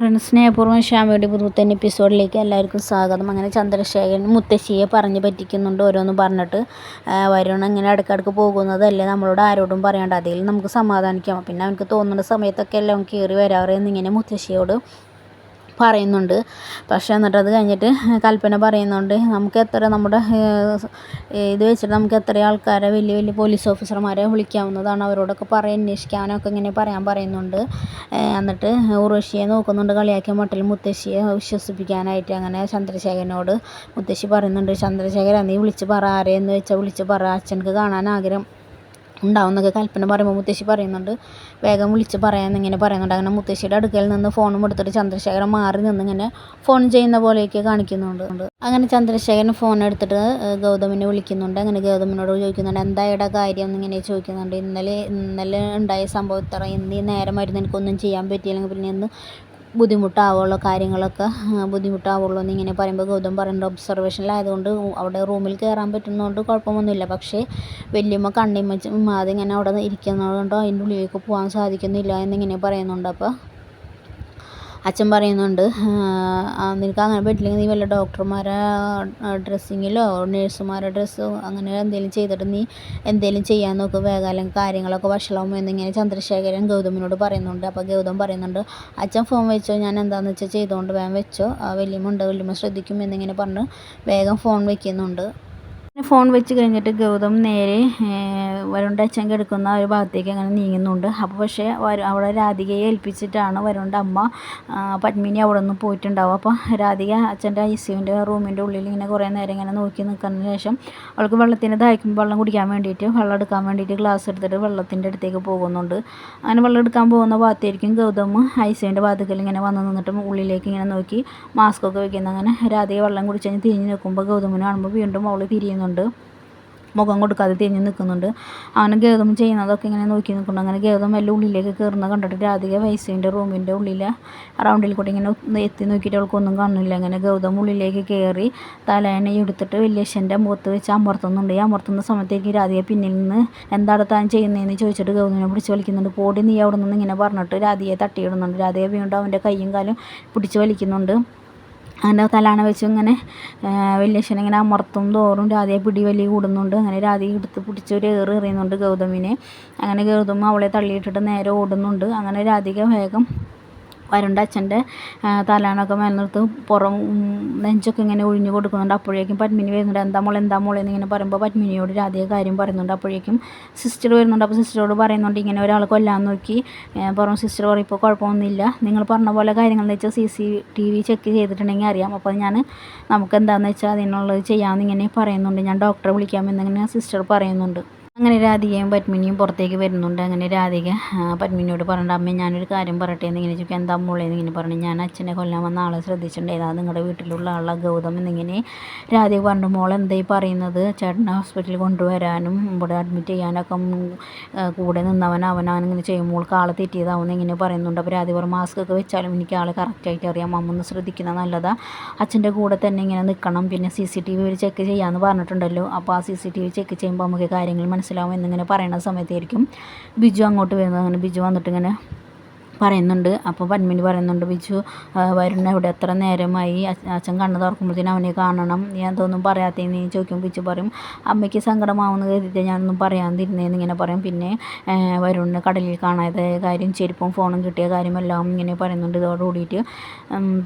Friends സ്നേഹപൂർവം ശ്യാമയുടെ പുതുത്തൻ എപ്പിസോഡിലേക്ക് എല്ലാവർക്കും സ്വാഗതം. അങ്ങനെ ചന്ദ്രശേഖരൻ മുത്തശ്ശിയെ പറഞ്ഞ് പറ്റിക്കുന്നുണ്ട് ഓരോന്നും പറഞ്ഞിട്ട്. വരുൺ ഇങ്ങനെ ഇടയ്ക്കിടയ്ക്ക് പോകുന്നതല്ലേ നമ്മളോട് ആരോടും പറയാണ്ട്. അതിൽ നമുക്ക് സമാധാനിക്കാം. പിന്നെ അവനക്ക് തോന്നുന്ന സമയത്തൊക്കെ എല്ലാം കയറി വരാറ് എന്നിങ്ങനെ മുത്തശ്ശിയോട് പറയുന്നുണ്ട്. പക്ഷേ എന്നിട്ട് അത് കഴിഞ്ഞിട്ട് കൽപ്പന പറയുന്നുണ്ട്. നമുക്ക് എത്ര നമ്മുടെ ഇത് വെച്ചിട്ട് നമുക്ക് എത്ര ആൾക്കാരെ വലിയ വലിയ പോലീസ് ഓഫീസർമാരെ വിളിക്കാവുന്നതാണ്. അവരോടൊക്കെ പറയാൻ അന്വേഷിക്കാനൊക്കെ ഇങ്ങനെ പറയാൻ പറയുന്നുണ്ട്. എന്നിട്ട് ഉർവശിയെ നോക്കുന്നുണ്ട് കളിയാക്കിയ മട്ടിൽ മുത്തശ്ശിയെ വിശ്വസിപ്പിക്കാനായിട്ട് അങ്ങനെ ചന്ദ്രശേഖരനോട് മുത്തശ്ശി പറയുന്നുണ്ട് ചന്ദ്രശേഖരൻ നീ വിളിച്ച് പറ. ആരെയെന്ന് വെച്ചാൽ വിളിച്ച് പറ. അച്ഛനക്ക് കാണാൻ ആഗ്രഹം. ഉണ്ടാവും എന്നൊക്കെ കൽപ്പന പറയുമ്പോൾ മുത്തശ്ശി പറയുന്നുണ്ട്. വേഗം വിളിച്ച് പറയാമെന്ന് ഇങ്ങനെ പറയുന്നുണ്ട്. അങ്ങനെ മുത്തശ്ശിയുടെ അടുക്കൽ നിന്ന് ഫോണും എടുത്തിട്ട് ചന്ദ്രശേഖരൻ മാറി നിന്ന് ഇങ്ങനെ ഫോൺ ചെയ്യുന്ന പോലെയൊക്കെ കാണിക്കുന്നുണ്ട്. അങ്ങനെ ചന്ദ്രശേഖരൻ ഫോൺ എടുത്തിട്ട് ഗൗതമിനെ വിളിക്കുന്നുണ്ട്. അങ്ങനെ ഗൗതമിനോട് ചോദിക്കുന്നുണ്ട് എന്താ കാര്യം? എന്നിങ്ങനെ ചോദിക്കുന്നുണ്ട്. ഇന്നലെ ഇന്നലെ ഉണ്ടായ സംഭവം ഇത്ര. ഇന്ന് ഈ നേരമായിരുന്നു എനിക്കൊന്നും ചെയ്യാൻ പറ്റിയില്ലെങ്കിൽ പിന്നെ ഇന്ന് ബുദ്ധിമുട്ടാവുള്ളൂ കാര്യങ്ങളൊക്കെ ബുദ്ധിമുട്ടാവുള്ളൂ എന്നിങ്ങനെ പറയുമ്പോൾ ഗൗതം പറയുന്നുണ്ട് ഒബ്സർവേഷനിലായതുകൊണ്ട് അവിടെ റൂമിൽ കയറാൻ പറ്റുന്നതുകൊണ്ട് കുഴപ്പമൊന്നുമില്ല. പക്ഷേ വല്യമ്മ കണ്ണിമ്മ അതിങ്ങനെ അവിടെ ഇരിക്കുന്നതുകൊണ്ടോ അതിന്റെ ഉള്ളിലേക്ക് പോകാൻ സാധിക്കുന്നില്ല എന്നിങ്ങനെ പറയുന്നുണ്ട്. അപ്പോൾ അച്ഛൻ പറയുന്നുണ്ട് നിനക്ക് അങ്ങനെ പറ്റില്ലെങ്കിൽ നീ വല്ല ഡോക്ടർമാരെ ഡ്രസ്സിങ്ങിലോ നേഴ്സുമാരുടെ ഡ്രസ്സോ അങ്ങനെ എന്തെങ്കിലും ചെയ്തിട്ട് നീ എന്തെങ്കിലും ചെയ്യാൻ നോക്ക്. വേഗം കാര്യങ്ങളൊക്കെ വഷളാവും എന്നിങ്ങനെ ചന്ദ്രശേഖരൻ ഗൗതമിനോട് പറയുന്നുണ്ട്. അപ്പോൾ ഗൗതം പറയുന്നുണ്ട് അച്ഛൻ ഫോൺ വെച്ചോ? ഞാൻ എന്താണെന്ന് വെച്ചാൽ ചെയ്തുകൊണ്ട് വേഗം വെച്ചോ. വലിയമ്മ ഉണ്ട് വലിയമ്മ ശ്രദ്ധിക്കും എന്നിങ്ങനെ പറഞ്ഞ് വേഗം ഫോൺ വയ്ക്കുന്നുണ്ട് ഫോൺ വെച്ച് കഴിഞ്ഞിട്ട് ഗൗതം നേരെ വരുണ്ട അച്ഛൻ കിടക്കുന്ന ഒരു ഭാഗത്തേക്ക് അങ്ങനെ നീങ്ങുന്നുണ്ട്. അപ്പോൾ പക്ഷേ അവിടെ രാധികയെ ഏൽപ്പിച്ചിട്ടാണ് വരുണ്ട അമ്മ പത്മിനി അവിടെ നിന്ന് പോയിട്ടുണ്ടാവും അപ്പോൾ രാധിക അച്ഛന്റെ ഐ സിയുവിന്റെ റൂമിന്റെ ഉള്ളിൽ ഇങ്ങനെ കുറേ നേരം ഇങ്ങനെ നോക്കി നിൽക്കുന്നതിന് ശേഷം അവൾക്ക് വെള്ളത്തിന് ദാഹിക്കുമ്പോൾ വെള്ളം കുടിക്കാൻ വേണ്ടിയിട്ട് വെള്ളം എടുക്കാൻ വേണ്ടിയിട്ട് ഗ്ലാസ് എടുത്തിട്ട് വെള്ളത്തിന്റെ അടുത്തേക്ക് പോകുന്നുണ്ട്. അങ്ങനെ വെള്ളം എടുക്കാൻ പോകുന്ന ഭാഗത്തായിരിക്കും ഗൗതം ഐ സിയുവിന്റെ ഭാഗത്തേക്ക് ഇങ്ങനെ വന്ന് നിന്നിട്ട് ഉള്ളിലേക്ക് ഇങ്ങനെ നോക്കി മാസ്ക് ഒക്കെ വെക്കുന്നത് അങ്ങനെ രാധിക വെള്ളം കുടിച്ച് കഴിഞ്ഞ് തിരിഞ്ഞ് നിൽക്കുമ്പോൾ ഗൗതമിനെ കാണുമ്പോൾ വീണ്ടും അവൾ തിരിയുന്നുണ്ട് നിൽക്കുന്നുണ്ട്. മുഖം കൊടുക്കാതെ തിരിഞ്ഞ് നിൽക്കുന്നുണ്ട്. അവനെ ഗേതം ചെയ്യുന്നതൊക്കെ ഇങ്ങനെ നോക്കി നിൽക്കുന്നുണ്ട്. അങ്ങനെ ഗേതം എല്ലാം ഉള്ളിലേക്ക് കയറുന്ന കണ്ടിട്ട് രാധിക വയസ്സിന്റെ റൂമിന്റെ ഉള്ളിൽ റൗണ്ടിൽ കൂടി ഇങ്ങനെ എത്തി നോക്കിയിട്ട് അവൾക്കൊന്നും കാണുന്നില്ല. അങ്ങനെ ഗൗതം ഉള്ളിലേക്ക് കയറി തലേനെ എടുത്തിട്ട് വലിയച്ഛന്റെ മുഖത്ത് വെച്ച് അമർത്തുന്നുണ്ട്. ഈ അമർത്തുന്ന സമയത്തേക്ക് രാധിക പിന്നിൽ നിന്ന് എന്താണ് താൻ ചെയ്യുന്നതെന്ന്? ചോദിച്ചിട്ട് ഗൗതമിനെ പിടിച്ച് വലിക്കുന്നുണ്ട്. പോടി നീ അവിടെ നിന്ന് ഇങ്ങനെ പറഞ്ഞിട്ട് രാധികയെ തട്ടിയിടുന്നുണ്ട്. രാധിക വീണ്ടും അവന്റെ കൈയും കാലും പിടിച്ച് വലിക്കുന്നുണ്ട്. അങ്ങനെ തലാണ വെച്ച് ഇങ്ങനെ വല്യച്ഛനെ ഇങ്ങനെ അമർത്തും തോറും രാധയെ പിടി വലി കൂടുന്നുണ്ട്. അങ്ങനെ രാധയെ എടുത്ത് പിടിച്ച് ഒരു ഏറ് എറിയുന്നുണ്ട് ഗൗതമിനെ. അങ്ങനെ ഗൗതം അവളെ തള്ളിയിട്ടിട്ട് നേരെ ഓടുന്നുണ്ട്. അങ്ങനെ രാധിക വേഗം വരുണ്ട അച്ഛന്റെ തലാണൊക്കെ മേൽനിർത്ത്. പുറം നെഞ്ചൊക്കെ ഇങ്ങനെ ഒഴിഞ്ഞു കൊടുക്കുന്നുണ്ട് അപ്പോഴേക്കും പത്മിനി വരുന്നുണ്ട്. എന്താ മോളെ എന്താ മോളെ? എന്നിങ്ങനെ പറയുമ്പോൾ പത്മിനിയോട് രാധിക കാര്യം പറയുന്നുണ്ട്. അപ്പോഴേക്കും സിസ്റ്റർ വരുന്നുണ്ട്. അപ്പോൾ സിസ്റ്ററോട് പറയുന്നുണ്ട് ഇങ്ങനെ ഒരാൾ കൊല്ലാൻ നോക്കി. പുറം സിസ്റ്റർ പറയും ഇപ്പോൾ കുഴപ്പമൊന്നുമില്ല. നിങ്ങൾ പറഞ്ഞ പോലെ കാര്യങ്ങളെന്ന് വെച്ചാൽ C C T V check ചെയ്തിട്ടുണ്ടെങ്കിൽ അറിയാം. അപ്പോൾ ഞാൻ നമുക്ക് എന്താണെന്ന് വെച്ചാൽ അതിനുള്ളത് ചെയ്യാമെന്ന് ഇങ്ങനെ പറയുന്നുണ്ട്. ഞാൻ ഡോക്ടറെ വിളിക്കാമെന്നിങ്ങനെ സിസ്റ്റർ പറയുന്നുണ്ട്. അങ്ങനെ രാധികയും പത്മിനിയും പുറത്തേക്ക് വരുന്നുണ്ട്. അങ്ങനെ രാധിക പത്മിനിയോട് പറഞ്ഞിട്ട് അമ്മ ഞാനൊരു കാര്യം പറയട്ടെ എന്നിങ്ങനെ ചോദിക്കും. എന്താ മോളെ? എന്നിങ്ങനെ പറഞ്ഞു. ഞാൻ അച്ഛനെ കൊല്ലാൻ വന്ന ആളെ ശ്രദ്ധിച്ചിട്ടുണ്ടായിരുന്നു. നിങ്ങളുടെ വീട്ടിലുള്ള ആളെ ഗൗതം എന്നിങ്ങനെ രാധിക പറഞ്ഞു. മോൾ എന്തായി പറയുന്നത്? ചേട്ടനെ ഹോസ്പിറ്റലിൽ കൊണ്ടുവരാനും ഇവിടെ അഡ്മിറ്റ് ചെയ്യാനൊക്കെ കൂടെ നിന്നവൻ അവനാണിങ്ങനെ ചെയ്യും. മോൾക്ക് ആളെ തെറ്റിയതാവുന്ന ഇങ്ങനെ പറയുന്നുണ്ട്. അപ്പോൾ രാധിക പറഞ്ഞു മാസ്ക് ഒക്കെ വെച്ചാലും എനിക്ക് ആളെ കറക്റ്റായിട്ട് അറിയാം. അമ്മ ഒന്ന് ശ്രദ്ധിക്കുന്നത് നല്ലതാണ് അച്ഛന്റെ കൂടെ തന്നെ ഇങ്ങനെ നിൽക്കണം പിന്നെ C C T V check ചെയ്യാമെന്ന് പറഞ്ഞിട്ടുണ്ടല്ലോ. അപ്പോൾ ആ C C T V check ചെയ്യുമ്പോൾ നമുക്ക് കാര്യങ്ങൾ മനസ്സിലാവും എന്നിങ്ങനെ പറയുന്ന സമയത്തായിരിക്കും ബിജു അങ്ങോട്ട് വരുന്നത്. അങ്ങനെ ബിജു വന്നിട്ട് ഇങ്ങനെ പറയുന്നുണ്ട്. അപ്പോൾ പന്മിനി പറയുന്നുണ്ട് ബിജു വരുന്ന ഇവിടെ എത്ര നേരമായി? അച്ഛൻ കണ്ണ് തുറക്കുമ്പോഴത്തേനും അവനെ കാണണം. ഞാൻ അതൊന്നും പറയാത്തതെന്ന് ചോദിക്കും ബിജു പറയും അമ്മയ്ക്ക് സങ്കടമാവുന്ന കരുതിയിട്ട് ഞാനൊന്നും പറയാതിരുന്നേന്ന് ഇങ്ങനെ പറയും. പിന്നെ വരുണിന് കടലിൽ കാണാതെ കാര്യം ചെരുപ്പും ഫോണും കിട്ടിയ കാര്യമെല്ലാം ഇങ്ങനെ പറയുന്നുണ്ട് ഇതോട് കൂടിയിട്ട്.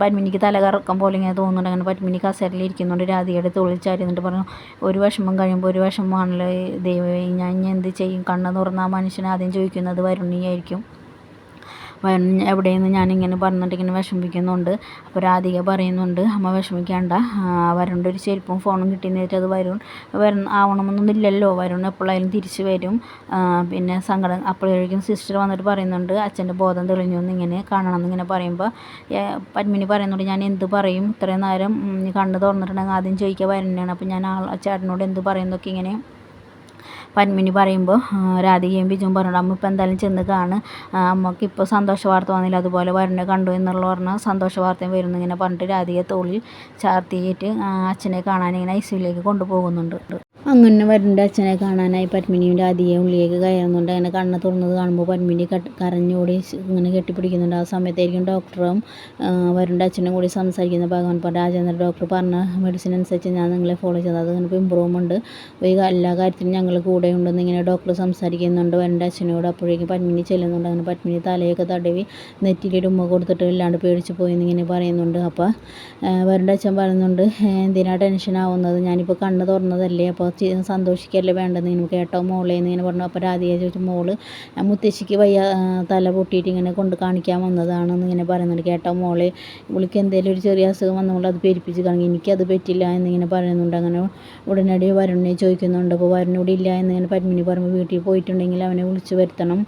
പന്മിനിക്ക് തല കറക്കം പോലെ ഇങ്ങനെ തോന്നുന്നുണ്ട്. അങ്ങനെ പന്മിനി കസേരയിൽ ഇരിക്കുന്നുണ്ട്. രാധികയുടെ തൊഴിൽ പറഞ്ഞു ഒരു വിഷമം കഴിയുമ്പോൾ ഒരു വിഷമമാണല്ലോ ദൈവം ഞാൻ എന്ത് ചെയ്യും? കണ്ണ് തുറന്ന മനുഷ്യനെ ആദ്യം ചോദിക്കുന്നത് വരുണിയായിരിക്കും. എവിടെയെന്ന് ഞാനിങ്ങനെ പറഞ്ഞിട്ട് ഇങ്ങനെ വിഷമിക്കുന്നുണ്ട്. അപ്പോൾ രാധിക പറയുന്നുണ്ട് അമ്മ വിഷമിക്കേണ്ട. വരുണ്ട് ഒരു ചെരുപ്പും ഫോണും കിട്ടിയെന്ന് അത് വരുൺ വരും ആവണമെന്നൊന്നുമില്ലല്ലോ വരുൺ എപ്പോഴായാലും തിരിച്ച് വരും. പിന്നെ സങ്കടം അപ്പോഴേക്കും സിസ്റ്റർ വന്നിട്ട് പറയുന്നുണ്ട് അച്ഛന്റെ ബോധം തെളിഞ്ഞു എന്നിങ്ങനെ കാണണം എന്നിങ്ങനെ പറയുമ്പോൾ പത്മിനി പറയുന്നുണ്ട് ഞാൻ എന്ത് പറയും? ഇത്രയും നേരം കണ്ണ് തുറന്നിട്ടുണ്ടെങ്കിൽ ആദ്യം ചോദിക്കുക വരുന്നതാണ് അപ്പോൾ ഞാൻ ആ ചേട്ടനോട് എന്ത് പറയുന്നൊക്കെ ഇങ്ങനെ പന്മിനി പറയുമ്പോൾ രാധികയും ബിജുവും പറഞ്ഞു അമ്മ ഇപ്പം എന്തായാലും ചെന്ന് കാണ്. അമ്മയ്ക്ക് ഇപ്പോൾ സന്തോഷ വാർത്ത വന്നില്ല. അതുപോലെ വരനെ കണ്ടു എന്നുള്ള പറഞ്ഞാൽ സന്തോഷ വാർത്തയും വരുന്നു. ഇങ്ങനെ പറഞ്ഞിട്ട് രാധിക തോളിൽ ചാർത്തിയിട്ട് അച്ഛനെ കാണാൻ ഇങ്ങനെ ഐ സിയുലേക്ക് കൊണ്ടുപോകുന്നുണ്ട്. അങ്ങനെ വരുന്നുണ്ട് അച്ഛനെ കാണാനായി പത്മിനിയുടെ അധികം ഉള്ളിലേക്ക് കയറുന്നുണ്ട്. അങ്ങനെ കണ്ണ് തുറന്നത് കാണുമ്പോൾ പത്മിനി കരഞ്ഞോടി ഇങ്ങനെ കെട്ടിപ്പിടിക്കുന്നുണ്ട്. ആ സമയത്തായിരിക്കും ഡോക്ടറും വരുന്നുണ്ട് അച്ഛനും കൂടി സംസാരിക്കുന്ന ഭഗവാൻ രാജേന്ദ്ര ഡോക്ടർ പറഞ്ഞ മെഡിസിൻ അനുസരിച്ച് ഞാൻ നിങ്ങളെ ഫോളോ ചെയ്തത് അത് ഇങ്ങനെ ഇമ്പ്രൂവ്മെന്റ് എല്ലാ കാര്യത്തിനും ഞങ്ങൾ കൂടെ ഉണ്ടെന്ന് ഇങ്ങനെ ഡോക്ടർ സംസാരിക്കുന്നുണ്ട്. വരുണ്ട അച്ഛനോട് അപ്പോഴേക്കും പത്മിനി ചെല്ലുന്നുണ്ട്. അങ്ങനെ പത്മിനി തലയൊക്കെ തടവി നെറ്റിലൊരു ഉമ്മ കൊടുത്തിട്ട് ഇല്ലാണ്ട് പേടിച്ച് പോയി എന്നിങ്ങനെ പറയുന്നുണ്ട്. അപ്പോൾ വരുണ്ട അച്ഛൻ പറയുന്നുണ്ട് എന്തിനാണ് ടെൻഷൻ ആവുന്നത്? ഞാനിപ്പോൾ കണ്ണ് തുറന്നതല്ലേ? അപ്പോൾ സന്തോഷിക്കല്ലേ വേണ്ടത് നീ കേട്ടോ. മോളെ എന്ന് ഇങ്ങനെ പറഞ്ഞു. അപ്പോൾ രാധിക ചോദിച്ചു മോൾ മുത്തശ്ശിക്ക് വയ്യ തല പൊട്ടിയിട്ട് ഇങ്ങനെ കൊണ്ട് കാണിക്കാൻ വന്നതാണെന്ന് ഇങ്ങനെ പറയുന്നുണ്ട് കേട്ടോ മോളെ. ഇവൾക്ക് എന്തെങ്കിലും ഒരു ചെറിയ അസുഖം വന്നുകൊണ്ട് അത് പെരിപ്പിച്ച് കാണും എനിക്കത് പറ്റില്ല എന്നിങ്ങനെ പറയുന്നുണ്ട്. അങ്ങനെ ഉടനടി വരുണിനെ ചോദിക്കുന്നുണ്ട്. അപ്പോൾ വരുണിവിടെ ഇല്ല എന്നിങ്ങനെ പത്മിനി പറയുമ്പോൾ വീട്ടിൽ പോയിട്ടുണ്ടെങ്കിൽ അവനെ വിളിച്ചു വരുത്തണം.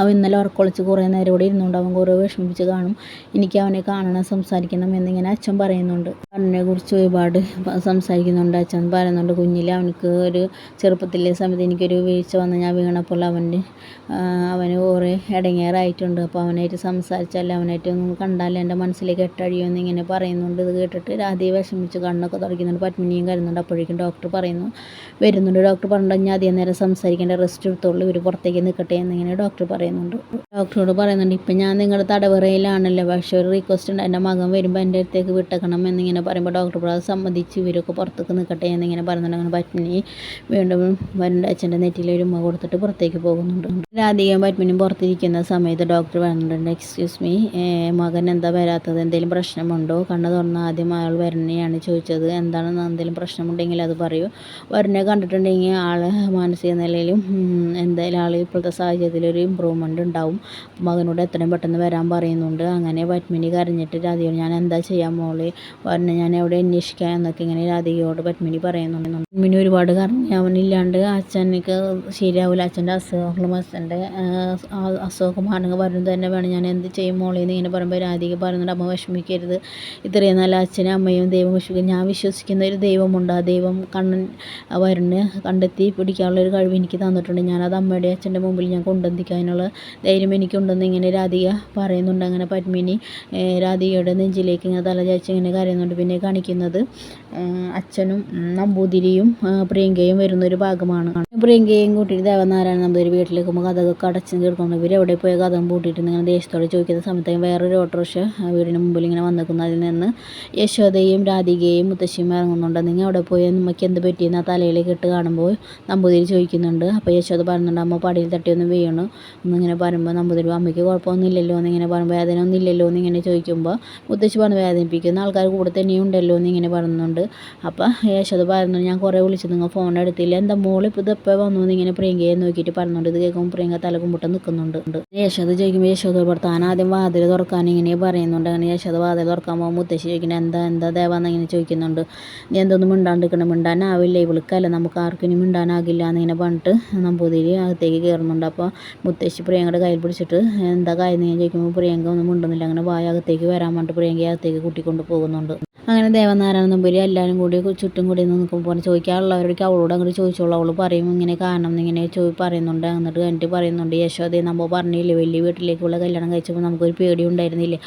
അവൻ ഇന്നലെ ഉറക്കൊളിച്ച് കുറേ നേരം ഇവിടെ ഇരുന്നുകൊണ്ട് അവൻ കുറേ വിഷമിപ്പിച്ച് കാണും. എനിക്ക് അവനെ കാണണം സംസാരിക്കണം എന്നിങ്ങനെ അച്ഛൻ പറയുന്നുണ്ട്. അവനെ കുറിച്ച് ഒരുപാട് സംസാരിക്കുന്നുണ്ട്. അച്ഛൻ പറയുന്നുണ്ട് കുഞ്ഞിൽ അവനക്ക് ഒരു ചെറുപ്പത്തിലെ സമയത്ത് എനിക്കൊരു വീഴ്ച വന്ന് ഞാൻ വീണപ്പോൾ അവന്റെ അവന് കുറേ ഇടങ്ങേറായിട്ടുണ്ട്. അപ്പോൾ അവനായിട്ട് സംസാരിച്ചാൽ അവനായിട്ട് ഒന്ന് കണ്ടാൽ എന്റെ മനസ്സിലേക്ക് എട്ടഴിയോ എന്നിങ്ങനെ പറയുന്നുണ്ട്. ഇത് കേട്ടിട്ട് രാധയെ വിഷമിച്ച് കണ്ണൊക്കെ തുടയ്ക്കുന്നുണ്ട്. പത്മിനിയും കരുന്നുണ്ട് അപ്പോഴേക്കും ഡോക്ടർ പറയുന്നു വരുന്നുണ്ട് ഡോക്ടർ പറഞ്ഞിട്ട് ഞാൻ അധികം നേരം സംസാരിക്കേണ്ട റെസ്റ്റ് എടുത്തോളൂ. ഇവർ പുറത്തേക്ക് നിൽക്കട്ടെ എന്നിങ്ങനെ ഡോക്ടർ പറയും പറയുന്നുണ്ട്. ഡോക്ടറോട് പറയുന്നുണ്ട് ഇപ്പം ഞാൻ നിങ്ങളുടെ തടവറയിലാണല്ലോ പക്ഷേ ഒരു റിക്വസ്റ്റ് ഉണ്ട്. എന്റെ മകൻ വരുമ്പോൾ എന്റെ അടുത്തേക്ക് വിട്ടേക്കണം എന്നിങ്ങനെ പറയുമ്പോൾ ഡോക്ടർ അത് സമ്മതിച്ച് ഇവരൊക്കെ പുറത്തേക്ക് നിൽക്കട്ടെ എന്നിങ്ങനെ പറയുന്നുണ്ട്. അങ്ങനെ പത്മിനി വീണ്ടും വരണ്ട അച്ഛന്റെ നെറ്റിയിൽ ഒരു ഉമ്മ കൊടുത്തിട്ട് പുറത്തേക്ക് പോകുന്നുണ്ട്. രാധികയും പത്മിനിയും പുറത്തിരിക്കുന്ന സമയത്ത് ഡോക്ടർ പറയുന്നുണ്ട് എക്സ്ക്യൂസ് മീ മകൻ എന്താ വരാത്തത്? എന്തെങ്കിലും പ്രശ്നമുണ്ടോ? കണ്ണ് തുറന്ന് ആദ്യം അയാൾ വരണേയാണ് ചോദിച്ചത്. എന്താണെന്ന് എന്തെങ്കിലും പ്രശ്നമുണ്ടെങ്കിൽ അത് പറയൂ. വരനെ കണ്ടിട്ടുണ്ടെങ്കിൽ ആൾ മാനസിക നിലയിലും എന്തായാലും ആൾ ഇപ്പോഴത്തെ സാഹചര്യത്തിൽ ഒരു ഇമ്പ്രൂവ് ഇമ്പ്രൂവ്മെന്റ് ഉണ്ടാവും. മകനോട് എത്രയും പെട്ടെന്ന് വരാൻ പറയുന്നുണ്ട്. അങ്ങനെ പത്മിനി കരഞ്ഞിട്ട് രാധികയോട് ഞാൻ എന്താ ചെയ്യാൻ മോളെ? പറഞ്ഞ് ഞാൻ എവിടെ അന്വേഷിക്കാം? എന്നൊക്കെ ഇങ്ങനെ രാധികയോട് പത്മിനി പറയുന്നുണ്ട്. പത്മിനി ഒരുപാട് കരഞ്ഞ് അവനില്ലാണ്ട് അച്ഛനക്ക് ശരിയാവില്ല അച്ഛന്റെ അസുഖങ്ങളും അച്ഛന്റെ അസുഖമൊക്കെ മാറണമെങ്കിൽ വരുന്നത് തന്നെ വേണം. ഞാൻ എന്ത് ചെയ്യും മോളെ? എന്ന് ഇങ്ങനെ പറയുമ്പോൾ രാധിക പറയുന്നുണ്ട്. അമ്മ വിഷമിക്കരുത്. ഇത്രയും നല്ല അച്ഛനും അമ്മയും ദൈവം വിശ്വസിക്കും. ഞാൻ വിശ്വസിക്കുന്ന ഒരു ദൈവമുണ്ട്. ആ ദൈവം കണ്ണൻ വരണ് കണ്ടെത്തി പിടിക്കാനുള്ള ഒരു കഴിവ് എനിക്ക് തന്നിട്ടുണ്ട്. ഞാനത് അമ്മയുടെ അച്ഛന്റെ മുമ്പിൽ ഞാൻ കൊണ്ടെത്തിക്കാനുള്ള ധൈര്യം എനിക്കുണ്ടെന്ന് ഇങ്ങനെ രാധിക പറയുന്നുണ്ട്. അങ്ങനെ പത്മിനി രാധികയുടെ നെഞ്ചിലേക്ക് ഇങ്ങനെ തലചാച്ച് ഇങ്ങനെ കരയുന്നുണ്ട്. പിന്നെ കാണിക്കുന്നത് അച്ഛനും നമ്പൂതിരിയും പ്രിയങ്കയും വരുന്നൊരു ഭാഗമാണ്. പ്രിയങ്കയും കൂട്ടിയിട്ട് ദേവനാരായണ നമ്പൂതിരി വീട്ടിലേക്ക് പോകുമ്പോൾ കഥകൊക്കെ അടച്ചു ഇവർ എവിടെ പോയ കഥം പൂട്ടിയിട്ട് ഇങ്ങനെ ദേശത്തോട് ചോദിക്കുന്ന സമയത്ത് വേറൊരു ഓട്ടോറിക്ഷ വീടിന് മുമ്പിൽ ഇങ്ങനെ വന്നിരിക്കുന്നു. അതിൽ നിന്ന് യശോദയും രാധികയും മുത്തശ്ശിയും ഇറങ്ങുന്നുണ്ട്. നിങ്ങൾ അവിടെ പോയി? നമുക്ക് എന്ത് പറ്റിയെന്ന് ആ തലയിലേക്ക് ഇട്ട് കാണുമ്പോൾ നമ്പൂതിരി ചോദിക്കുന്നുണ്ട്. അപ്പോൾ യശോദ പറയുന്നുണ്ട് അമ്മ പടിയിൽ തട്ടിയൊന്നും വീണു. എന്നിങ്ങനെ പറയുമ്പോൾ നമ്പൂതിരി അമ്മയ്ക്ക് കുഴപ്പമൊന്നുമില്ലല്ലോ എന്നിങ്ങനെ പറയുമ്പോൾ വേദന ഒന്നും ഇല്ലല്ലോ എന്നിങ്ങനെ ചോദിക്കുമ്പോൾ മുത്തശ്ശി പറഞ്ഞു വേദനിപ്പിക്കുന്ന ആൾക്കാർ കൂടെ തന്നെയും ഉണ്ടല്ലോ എന്നിങ്ങനെ പറയുന്നുണ്ട്. അപ്പോൾ യശോദ പറയുന്നു. ഞാൻ കുറേ വിളിച്ചു. നിങ്ങൾ ഫോൺ എടുത്തില്ല. എന്താ മോളിപ്പോൾ ഇത് എപ്പോൾ വന്നു എന്നിങ്ങനെ പ്രിയങ്കയെ നോക്കിയിട്ട് പറഞ്ഞുണ്ട് ഇത് കേൾക്കുമ്പോൾ പ്രിയങ്ക തലകുമ്പിട്ട് നിൽക്കുന്നുണ്ട്. യശോദ ചോദിക്കുമ്പോൾ യശോദ പുറത്താൻ ആദ്യം വാതിൽ തുറക്കാൻ ഇങ്ങനെ പറയുന്നുണ്ട്. അങ്ങനെ യശോദ വാതിൽ തുറക്കാൻ പോകുമ്പോൾ മുത്തശ്ശി ചോദിക്കുന്നത് എന്താ എന്താ ദേവാന്ന് ഇങ്ങനെ ചോദിക്കുന്നുണ്ട്. നീ എന്തൊന്നും മിണ്ടാണ്ടിരിക്കണം? മിണ്ടാനാവില്ല? ഇവൾക്കല്ല നമുക്ക് ആർക്കും ഇനി മിണ്ടാനാകില്ല എന്നിങ്ങനെ പറഞ്ഞിട്ട് നമ്പൂതിരി അകത്തേക്ക് കയറുന്നുണ്ട്. അപ്പോൾ മുത്തശ്ശി ചേച്ചി പ്രിയങ്കയുടെ കയ്യിൽ പിടിച്ചിട്ട് എന്താ കാര്യം? ഞാൻ ചോദിക്കുമ്പോൾ പ്രിയങ്ക ഒന്നും മിണ്ടുന്നില്ല. അങ്ങനെ വായ അകത്തേക്ക് വരാൻ പറഞ്ഞിട്ട് പ്രിയങ്കയെ അകത്തേക്ക് കൂട്ടിക്കൊണ്ട് പോകുന്നുണ്ട്. അങ്ങനെ ദേവനാരായണ നമ്പൂരി എല്ലാവരും കൂടി ചുറ്റും കൂടി നിൽക്കുമ്പോൾ ചോദിക്കാനുള്ളവരോടേക്ക് അവളോട് അങ്ങോട്ട് ചോദിച്ചോളൂ. അവൾ പറയും ഇങ്ങനെ കാരണം ഇങ്ങനെ ചോദി പറയുന്നുണ്ട്. എന്നിട്ട് കണ്ടിട്ട് പറയുന്നുണ്ട് യശോദയെ നമ്മൾ പറഞ്ഞില്ലേ വലിയ വീട്ടിലേക്കുള്ള കല്യാണം കഴിച്ചപ്പോൾ നമുക്കൊരു പേടി ഉണ്ടായിരുന്നില്ലേ?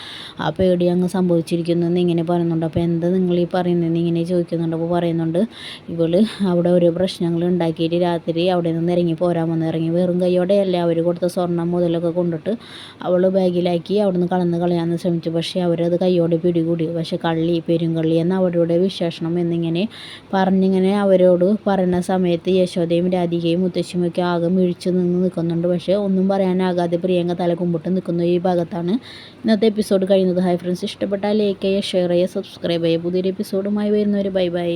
ആ പേടി അങ്ങ് സംഭവിച്ചിരിക്കുന്നു എന്ന് ഇങ്ങനെ പറയുന്നുണ്ട്. അപ്പോൾ എന്താ നിങ്ങൾ ഈ പറയുന്നതെന്ന് ഇങ്ങനെ ചോദിക്കുന്നുണ്ട്. അപ്പോൾ പറയുന്നുണ്ട് ഇവൾ അവിടെ ഓരോ പ്രശ്നങ്ങൾ ഉണ്ടാക്കിയിട്ട് രാത്രി അവിടെ നിന്ന് ഇറങ്ങി പോരാൻ വന്ന്. ഇറങ്ങി വെറും കൈയോടെയല്ല അവർ കൊടുത്ത സ്വർണം മുതലൊക്കെ കൊണ്ടിട്ട് അവൾ ബാഗിലാക്കി അവിടെ നിന്ന് കളന്ന് കളയാമെന്ന് ശ്രമിച്ചു. പക്ഷേ അവരത് കൈയോടെ പിടികൂടി. പക്ഷേ കള്ളി പെരും കരിങ്കള്ളി എന്ന അവരുടെ വിശേഷണം എന്നിങ്ങനെ പറഞ്ഞിങ്ങനെ അവരോട് പറയുന്ന സമയത്ത് യശോദയും രാധികയും മുത്തശ്ശിയുമൊക്കെ ആകെ മിഴിച്ചു നിന്ന് നിൽക്കുന്നുണ്ട്. പക്ഷേ ഒന്നും പറയാനാകാതെ പ്രിയങ്ക തല കുമ്പിട്ട് നിൽക്കുന്ന ഈ ഭാഗത്താണ്. ഇന്നത്തെ എപ്പിസോഡ് കഴിയുന്നത്. Hi friends. ഇഷ്ടപ്പെട്ടാൽ ലൈക്ക് ചെയ്യുക ഷെയർ ചെയ്യുക സബ്സ്ക്രൈബ് ചെയ്യുക പുതിയൊരു എപ്പിസോഡുമായി വരുന്നവർ ബൈ ബൈ